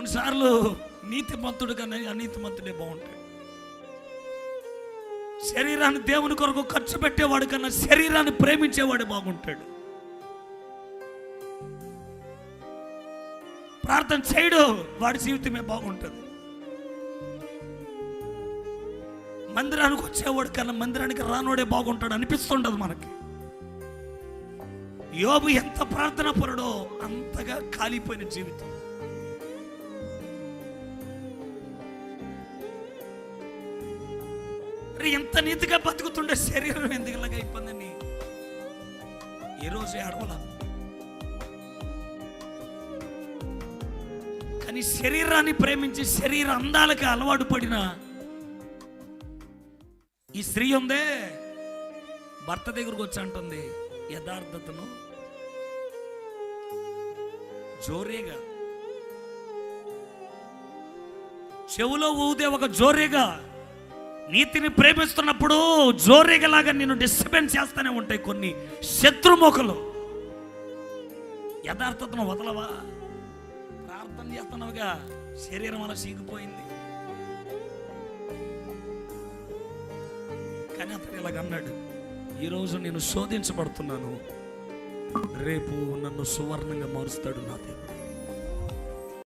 కొన్నిసార్లు నీతిమంతుడు కన్నా అనీతిమంతుడే బాగుంటాడు. శరీరాన్ని దేవుని కొరకు ఖర్చు పెట్టేవాడు కన్నా శరీరాన్ని ప్రేమించేవాడు బాగుంటాడు. ప్రార్థన చేయడు వాడి జీవితమే బాగుంటుంది. మందిరానికి వచ్చేవాడు కన్నా మందిరానికి రానోడే బాగుంటాడు అనిపిస్తుండదు మనకి. యోబు ఎంత ప్రార్థన పరుడో అంతగా కాలిపోయిన జీవితం. ఎంత నీతిగా బతుకుతుండే శరీరం ఎందుకు ఇలాగ అయిపోయిందని? ఏ రోజు అడవల కానీ శరీరాన్ని ప్రేమించి శరీర అందాలకి అలవాటు పడిన ఈ స్త్రీ ఉందే భర్త దగ్గరకు వచ్చి అంటుంది యథార్థతను జోరేగా. చెవులో ఊదే ఒక జోరేగా. నీతిని ప్రేమిస్తున్నప్పుడు జోరేగలాగా నేను డిస్టర్బెన్స్ చేస్తూనే ఉంటాయి కొన్ని శత్రుముఖలు యథార్థతను వదలవా? ప్రార్థన చేస్తున్నావుగా శరీరం అలా సీగిపోయింది కానీ అతను ఇలాగ అన్నాడు ఈరోజు నేను శోధించబడుతున్నాను. రేపు నన్ను సువర్ణంగా మారుస్తాడు నా దేవుడు.